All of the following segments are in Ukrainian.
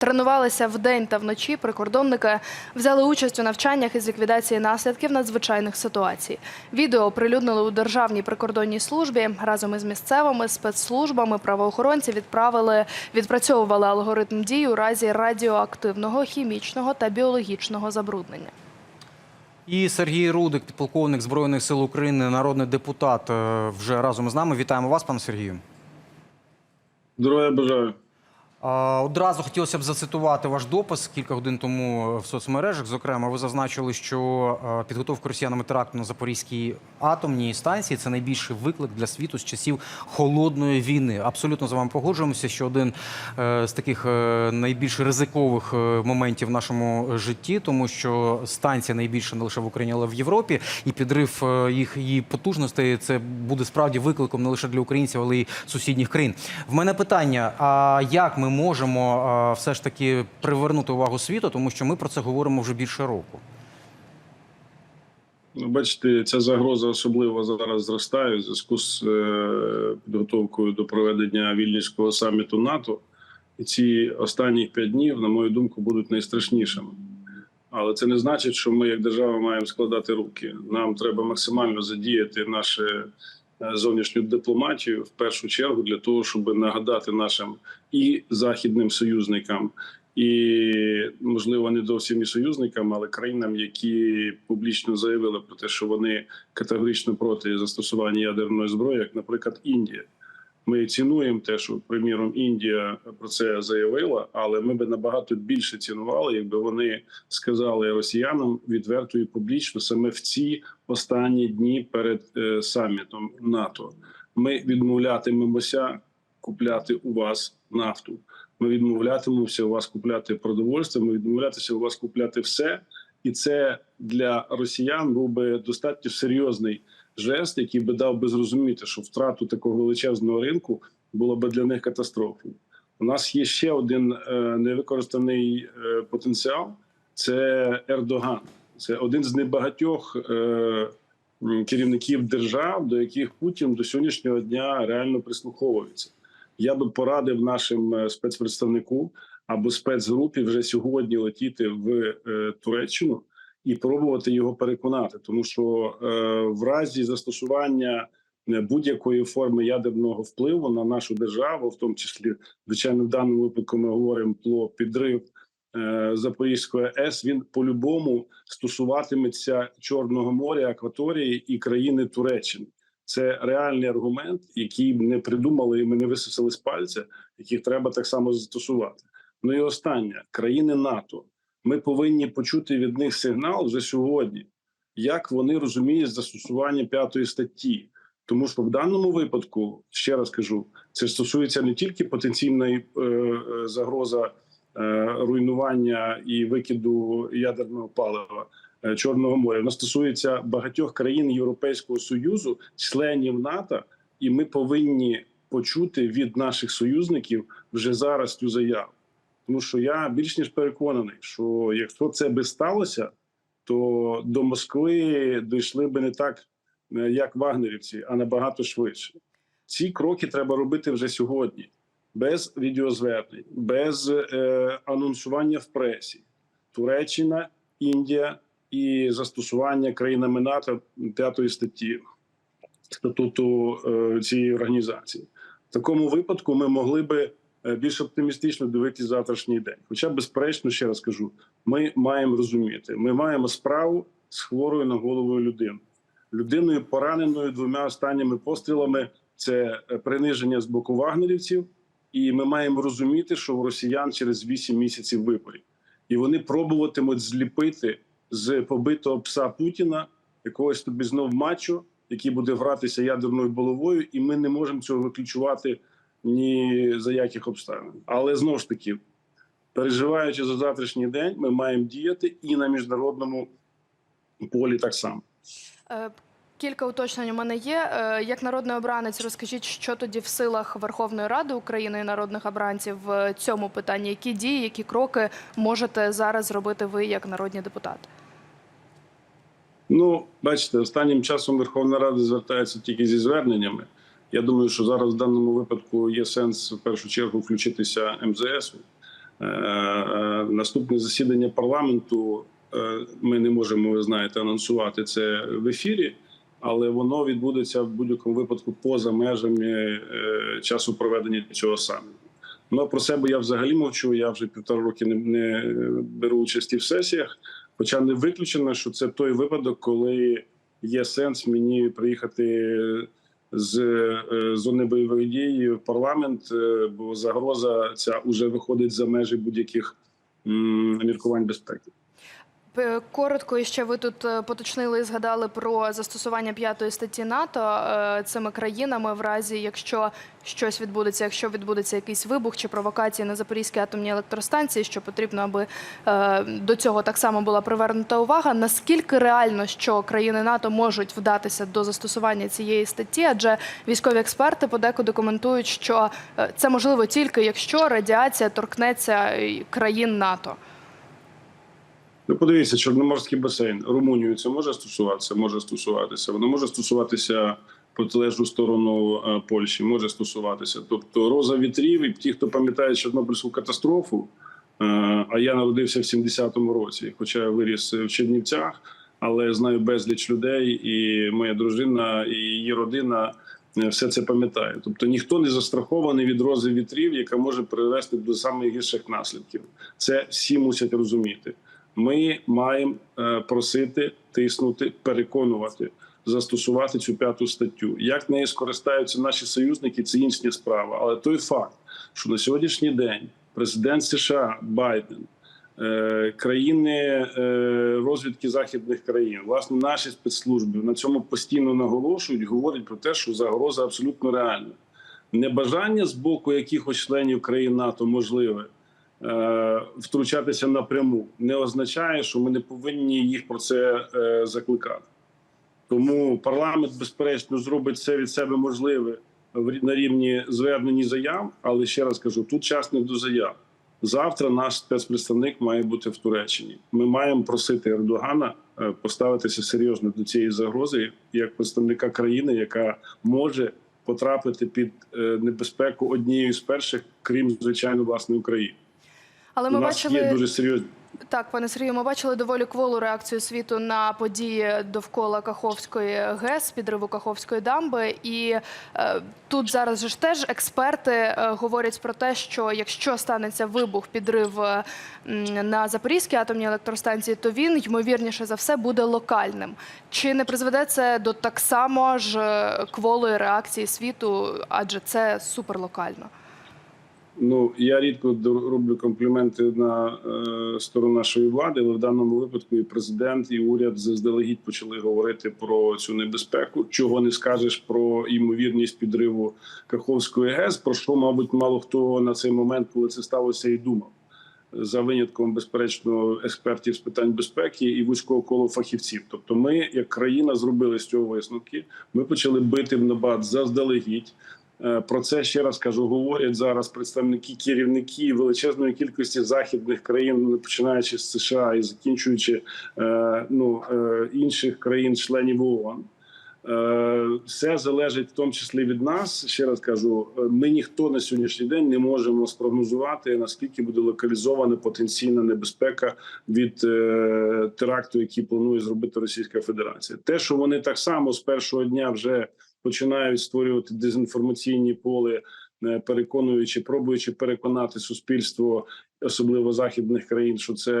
Тренувалися вдень та вночі. Прикордонники взяли участь у навчаннях із ліквідації наслідків надзвичайних ситуацій. Відео оприлюднили у Державній прикордонній службі. Разом із місцевими спецслужбами правоохоронці відправили відпрацьовували алгоритм дій у разі радіоактивного, хімічного та біологічного забруднення. І Сергій Рудик, полковник Збройних сил України, народний депутат, е, вже разом з нами. Вітаємо вас, пане Сергію. Здоров'я бажаю. Одразу хотілося б зацитувати ваш допис кілька годин тому в соцмережах. Зокрема, ви зазначили, що е, підготовка росіянами теракту на Запорізькій атомній станції це найбільший виклик для світу з часів холодної війни. Абсолютно з вами погоджуємося, що один е, з таких е, найбільш ризикових е, моментів в нашому житті, тому що станція найбільша не лише в Україні, але й в Європі, і підрив е, їх її потужностей це буде справді викликом не лише для українців, але й сусідніх країн. В мене питання: а як ми можемо все ж таки привернути увагу світу, тому що ми про це говоримо вже більше року. Ну, Бачите, ця загроза особливо зараз зростає в зв'язку з е, підготовкою до проведення вільнівського саміту НАТО. І ці останні п'ять днів, на мою думку, будуть найстрашнішими. Але це не значить, що ми, як держава, маємо складати руки. Нам треба максимально задіяти нашу е, зовнішню дипломатію в першу чергу для того, щоб нагадати нашим і західним союзникам, і можливо не зовсім і союзникам, але країнам, які публічно заявили про те, що вони категорично проти застосування ядерної зброї, як, наприклад, Індія. Ми цінуємо те, що приміром Індія про це заявила, але ми би набагато більше цінували, якби вони сказали росіянам відверто і публічно саме в ці останні дні перед е, самітом НАТО. Ми відмовлятимемося купляти у вас нафту. Ми відмовлятимемося у вас купляти продовольство. Ми відмовлятися у вас купляти все, і це для росіян був би достатньо серйозний жест, який би дав би зрозуміти, що втрату такого величезного ринку було би для них катастрофою. У нас є ще один е, невикористаний е, потенціал: це Ердоган. Це один з небагатьох е, керівників держав, до яких Путін до сьогоднішнього дня реально прислуховується. Я би порадив нашим спецпредставнику або спецгрупі вже сьогодні летіти в Туреччину і пробувати його переконати, тому що е, в разі застосування е, будь-якої форми ядерного впливу на нашу державу, в тому числі звичайно, в даному випадку ми говоримо про підрив е, Запорізької АЕС, він по-любому стосуватиметься Чорного моря, акваторії і країни Туреччини. Це реальний аргумент, який не придумали і ми не висосали з пальця, яких треба так само застосувати. Ну і останнє країни НАТО. Ми повинні почути від них сигнал вже сьогодні, як вони розуміють застосування п'ятої статті. Тому що в даному випадку, ще раз кажу, це стосується не тільки потенційної е, е, загроза е, руйнування і викиду ядерного палива е, Чорного моря, воно стосується багатьох країн Європейського союзу, членів НАТО, і ми повинні почути від наших союзників вже зараз цю заяву. Тому що я більш ніж переконаний, що якщо це би сталося, то до Москви дійшли би не так, е, як вагнерівці, а набагато швидше. Ці кроки треба робити вже сьогодні, без відеозвернень, без е, анонсування в пресі. Туреччина, Індія і застосування країнами НАТО п'ятої статті статуту е, цієї організації. В такому випадку ми могли би більш оптимістично дивитися завтрашній день. Хоча, безперечно, ще раз кажу, ми маємо розуміти, ми маємо справу з хворою на голову людиною, людиною пораненою двома останніми пострілами. Це е, приниження з боку вагнерівців, і ми маємо розуміти, що у росіян через 8 місяців виборів, і вони пробуватимуть зліпити з побитого пса Путіна якогось тобі знов мачо, який буде гратися ядерною головою, і ми не можемо цього виключувати ні за яких обставин. Але знову ж таки, переживаючи за завтрашній день, ми маємо діяти і на міжнародному полі так само. Е, Кілька уточнень у мене є. Е, Як народний обранець, розкажіть, що тоді в силах Верховної Ради України і народних обранців в цьому питанні? Які дії, які кроки можете зараз зробити ви як народні депутати? Ну, бачите, останнім часом Верховна Рада звертається тільки зі зверненнями. Я думаю, що зараз в даному випадку є сенс в першу чергу включитися МЗС. Е, е, Наступне засідання парламенту е, ми не можемо, ви знаєте, анонсувати це в ефірі, але воно відбудеться в будь-якому випадку поза межами часу проведення цього саміту. Ну про себе я взагалі мовчу. Я вже півтора роки не, не беру участі в сесіях. Хоча не виключено, що це той випадок, коли є сенс мені приїхати з е, зони бойових дій в парламент, е, бо загроза ця вже виходить за межі будь-яких міркувань безпеки. П- Коротко і ще ви тут е, поточнили і згадали про застосування п'ятої статті НАТО е, цими країнами в разі, якщо щось відбудеться, якщо відбудеться якийсь вибух чи провокації на Запорізькій атомній електростанції, що потрібно, аби е, до цього так само була привернута увага. Наскільки реально, що країни НАТО можуть вдатися до застосування цієї статті? Адже військові експерти подекуди коментують, що е, це можливо тільки якщо радіація торкнеться е, країн НАТО. Ну, подивіться, Чорноморський басейн. Румунію це може стосуватися, може стосуватися. Воно може стосуватися протилежну сторону е, Польщі, може стосуватися. Тобто роза вітрів, і ті, хто пам'ятає Чорнобильську катастрофу, е, а я народився в 70-му році, хоча я виріс в Чернівцях, але знаю безліч людей, і моя дружина, і її родина. е, Все це пам'ятає. Тобто ніхто не застрахований від рози вітрів, яка може привести до найгірших наслідків. Це всі мусять розуміти. Ми маємо е, просити, тиснути, переконувати, застосувати цю п'яту статтю. Як нею скористаються наші союзники, це інша справа. Але той факт, що на сьогоднішній день президент США Байден, е, країни е, розвідки західних країн, власне, наші спецслужби на цьому постійно наголошують, говорять про те, що загроза абсолютно реальна. Небажання з боку якихось членів країн НАТО можливе втручатися напряму не означає, що ми не повинні їх про це е, закликати. Тому парламент, безперечно, зробить це від себе можливе на рівні звернень і заяв. Але ще раз кажу: тут час не до заяв. Завтра наш спецпредставник має бути в Туреччині. Ми маємо просити Ердогана е, поставитися серйозно до цієї загрози як представника країни, яка може потрапити під е, небезпеку однією з перших, крім звичайно власне України. Але ми У нас бачили є дуже серйозні. Так, пане Сергію, ми бачили доволі кволу реакцію світу на події довкола Каховської ГЕС, підриву Каховської дамби. І е, тут зараз ж теж експерти е, говорять про те, що якщо станеться вибух, підрив е, на Запорізькій атомній електростанції, то він ймовірніше за все буде локальним. Чи не призведе це до так само ж е, кволої реакції світу, адже це суперлокально? Ну я рідко роблю компліменти на е, сторону нашої влади, але в даному випадку і президент, і уряд заздалегідь почали говорити про цю небезпеку. Чого не скажеш про ймовірність підриву Каховської ГЕС, про що, мабуть, мало хто на цей момент, коли це сталося, і думав. За винятком, безперечно, експертів з питань безпеки і вузького коло фахівців. Тобто, ми, як країна, зробили з цього висновки. Ми почали бити в набат заздалегідь. Е, Про це ще раз кажу, говорять зараз представники керівники величезної кількості західних країн, ну, починаючи з США і закінчуючи е, ну, е, інших країн-членів ООН. Е, Все залежить в тому числі від нас. Ще раз кажу, е, ми ніхто на сьогоднішній день не можемо спрогнозувати наскільки буде локалізована потенційна небезпека від е, теракту, який планує зробити Російська Федерація. Те, що вони так само з першого дня вже починають створювати дезінформаційні поле, переконуючи, пробуючи переконати суспільство, особливо західних країн, що це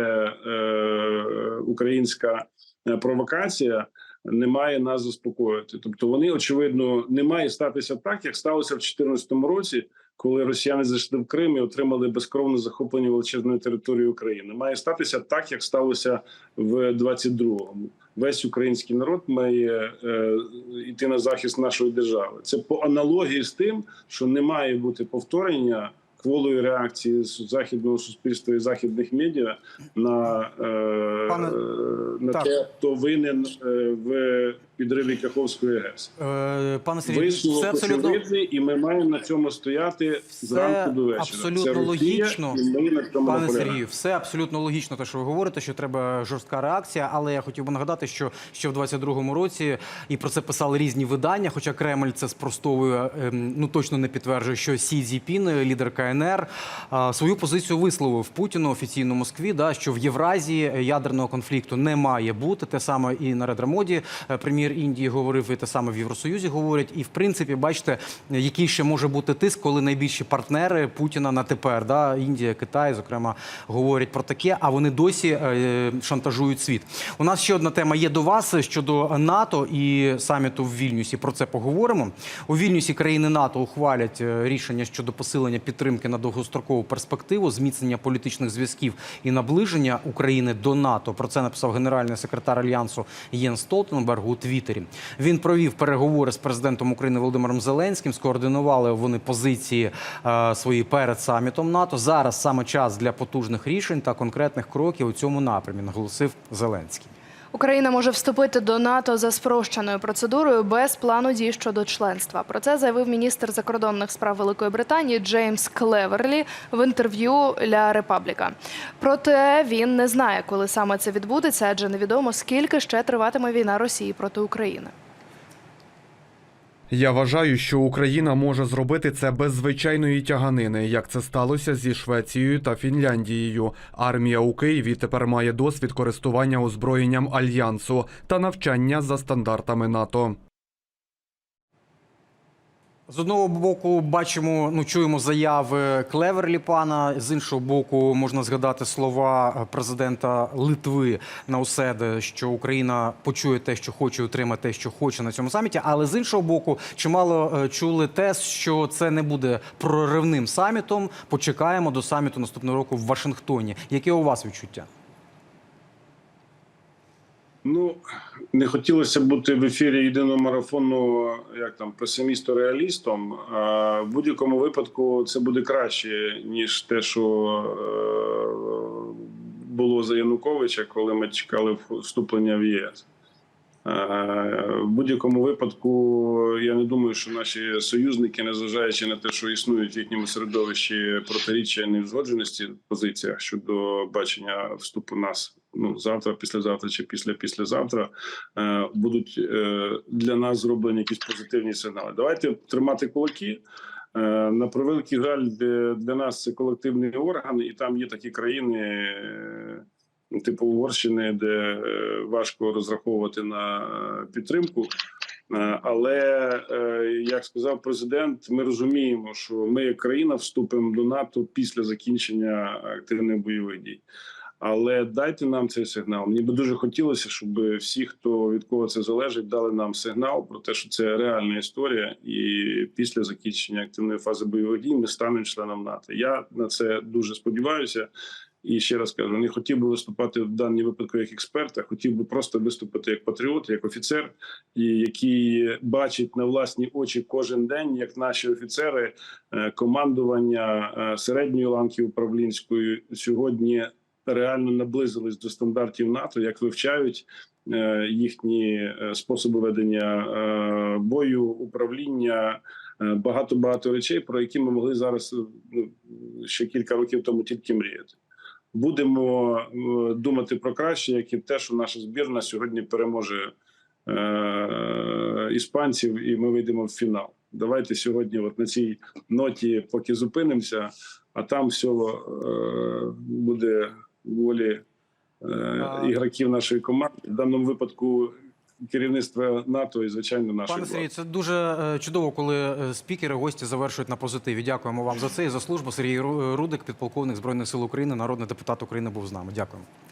е, українська провокація. Не має нас заспокоїти, тобто вони очевидно не має статися так, як сталося в 2014 році, коли росіяни зайшли в Крим і отримали безкровне захоплення величезної території України. Має статися так, як сталося в 22-му. Весь український народ має е, йти на захист нашої держави. Це по аналогії з тим, що не має бути повторення кволої реакції з західного суспільства і західних медіа на, е, Пане- на те, хто винен е, в підриві Каховської ГЕС. Е, Пане Сергію, Висновок це абсолютно очевидний, і ми маємо на цьому стояти зранку до вечора. абсолютно Це Росія, логічно. і ми на цьому Пане. Сергію, все абсолютно логічно, те, що ви говорите, що треба жорстка реакція. Але я хотів би нагадати, що ще в 22-му році і про це писали різні видання. Хоча Кремль це спростовує, ем, ну точно не підтверджує, що Сі Цзіпін, лідер КНР, свою позицію висловив Путіну офіційно Москві, да, що в Євразії ядерного конфлікту не має бути. Те саме і на Редрамоді е, прем'єр Індії говорив, і те саме в Євросоюзі говорять. І в принципі, бачите, який ще може бути тиск, коли найбільші партнери Путіна на тепер, да, Індія, Китай, зокрема, говорять про таке, а вони досі е, шантажують світ. У нас ще одна тема є до вас щодо НАТО і саміту в Вільнюсі. Про це поговоримо. У Вільнюсі країни НАТО ухвалять е, рішення щодо посилення підтримки на довгострокову перспективу, зміцнення політичних зв'язків і наближення України до НАТО. Про це написав генеральний секретар альянсу Єн Столтенберг у Твіттері. Він провів переговори з президентом України Володимиром Зеленським. Скоординували вони позиції е, свої перед самітом НАТО. Зараз саме час для потужних рішень та конкретних кроків у цьому напрямі, наголосив Зеленський. Україна може вступити до НАТО за спрощеною процедурою без плану дій щодо членства. Про це заявив міністр закордонних справ Великої Британії Джеймс Клеверлі в інтерв'ю Ля Репабліка. Проте він не знає, коли саме це відбудеться, адже невідомо скільки ще триватиме війна Росії проти України. Я вважаю, що Україна може зробити це без звичайної тяганини, як це сталося зі Швецією та Фінляндією. Армія у Києві тепер має досвід користування озброєнням альянсу та навчання за стандартами НАТО. З одного боку, бачимо, ну чуємо заяви Клеверлі пана. З іншого боку, можна згадати слова президента Литви на Науседи, що Україна почує те, що хоче, отримає те, що хоче на цьому саміті. Але з іншого боку, чимало е, чули те, що це не буде проривним самітом. Почекаємо до саміту наступного року в Вашингтоні. Яке у вас відчуття? Ну не хотілося бути в ефірі єдиного марафону, як там песимісто-реалістом. А в будь-якому випадку це буде краще ніж те, що е, було за Януковича, коли ми чекали вступлення в єС. В будь-якому випадку я не думаю, що наші союзники, незважаючи на те, що існують в їхньому середовищі протиріччя і невзгодженості в позиціях щодо бачення вступу нас ну завтра, післязавтра чи після післязавтра, е, будуть е, для нас зроблені якісь позитивні сигнали. Давайте тримати кулаки. Е, На превеликий жаль, де для нас це колективний орган, і там є такі країни, е, типу Угорщини, де е, важко розраховувати на підтримку. Але як сказав президент, ми розуміємо, що ми, як країна, вступимо до НАТО після закінчення активних бойових дій. Але дайте нам цей сигнал. Мені би дуже хотілося, щоб всі, хто від кого це залежить, дали нам сигнал про те, що це реальна історія, і після закінчення активної фази бойових дій ми станемо членом НАТО. Я на це дуже сподіваюся. І ще раз кажу, не хотів би виступати в даній випадку як експерт, а хотів би просто виступити як патріот, як офіцер, і який бачить на власні очі кожен день, як наші офіцери е, командування е, середньої ланки управлінської сьогодні реально наблизились до стандартів НАТО, як вивчають е, їхні е, способи ведення е, бою, управління. Багато багато речей, про які ми могли зараз ну, ще кілька років тому тільки мріяти. Будемо думати про краще, як і те, що наша збірна сьогодні переможе іспанців, і ми вийдемо в фінал. Давайте сьогодні, от на цій ноті, поки зупинимося, а там все буде волі е, ігроків нашої команди. В даному випадку керівництва НАТО і звичайно нашої Пане. Сергій, це дуже е, чудово, коли е, спікери, гості завершують на позитиві. Дякуємо вам за це і за службу. Сергій Ру- Рудик, підполковник збройних сил України, народний депутат України, був з нами. Дякуємо.